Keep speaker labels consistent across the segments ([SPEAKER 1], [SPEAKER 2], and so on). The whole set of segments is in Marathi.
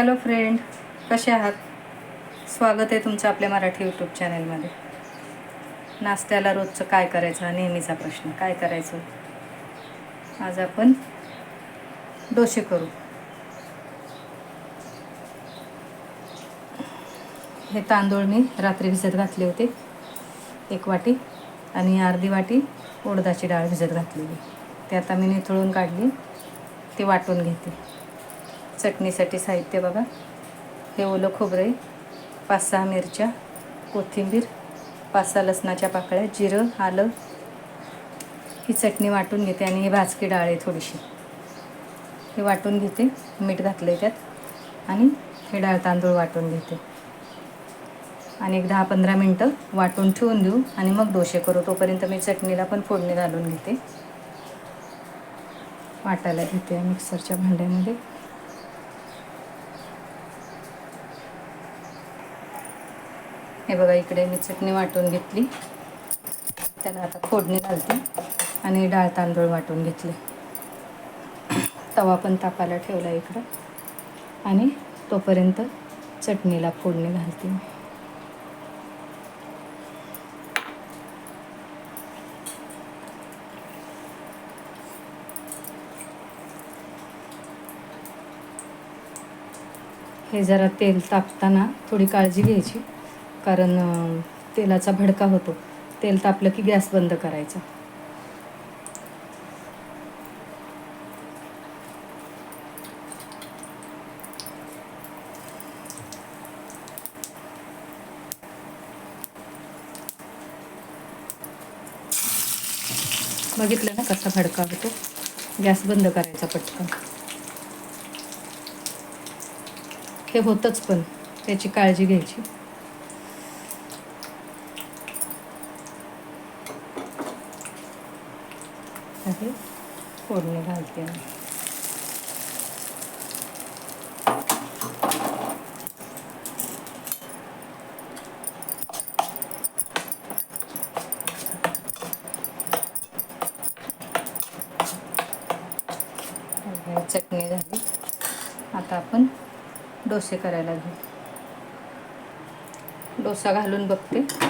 [SPEAKER 1] हॅलो फ्रेंड कसे आहात? स्वागत आहे तुमचं आपल्या मराठी यूट्यूब चॅनलमध्ये नाश्त्याला रोजचं काय करायचं? हा नेहमीचा प्रश्न. काय करायचं? आज आपण डोसे करू. हे तांदूळ मी रात्री भिजत घातले होते एक वाटी आणि अर्धी वाटी उडदाची डाळ भिजत घातलेली. ते आता मी निथळून काढली ती वाटून घेते. चटणीसाठी साहित्य बघा. हे ओलं खोबरे पाच सहा मिरच्या कोथिंबीर पाच सहा लसणाच्या पाकळ्या जिरं आलं. ही चटणी वाटून घेते आणि ही भाजकी डाळ आहे थोडीशी. हे वाटून घेते मीठ घातलं त्यात आणि हे डाळ तांदूळ वाटून घेते. आणि एक दहा पंधरा मिनटं वाटून ठेवून देऊ आणि मग डोसे करू. तोपर्यंत मी चटणीला पण फोडणी घालून घेते. वाटायला घेते मिक्सरच्या भांड्यामध्ये. हे बघा इकडे मी चटणी वाटून घेतली. त्याला आता फोडणी घालते आणि डाळ तांदूळ वाटून घेतले. तवा पण तापायला ठेवला इकडं. आणि तोपर्यंत चटणीला फोडणी घालते हे जरा तेल तापताना थोडी काळजी घ्यायची. कारण तेलाचा भडका होतो. तेल तापलं की गॅस बंद करायचा. बघितलं ना कसा भडका होतो? गॅस बंद करायचा पटकन. हे होतंच पण त्याची काळजी घ्यायची. आहे फोडणी घालते. मी. चटणी झाली. आता आपण डोसे करायला घेऊ. डोसा घालून बघते.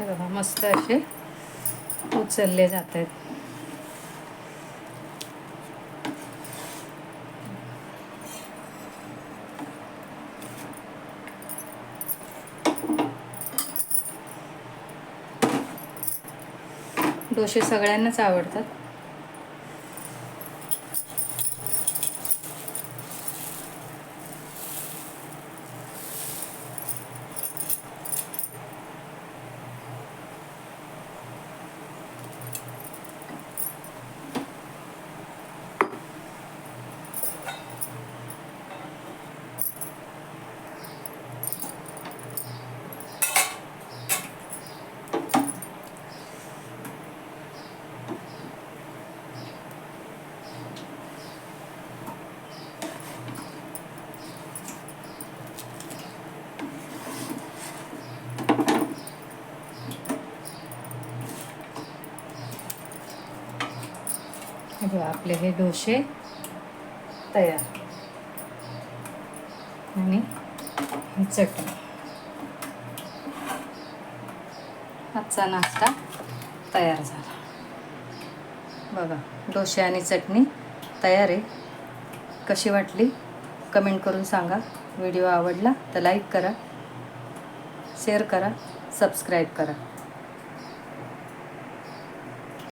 [SPEAKER 1] हे बघा मस्त असे उचलले जात आहेत डोसे सगळ्यांनाच आवडतात. बघा, आपले हे डोसे तयार. आणि ही चटणी. आजचा नाश्ता तयार झाला. बघा डोसे आणि चटणी तयार आहे. कशी वाटली? कमेंट करून सांगा. व्हिडिओ आवडला तर लाईक करा शेअर करा सबस्क्राईब करा.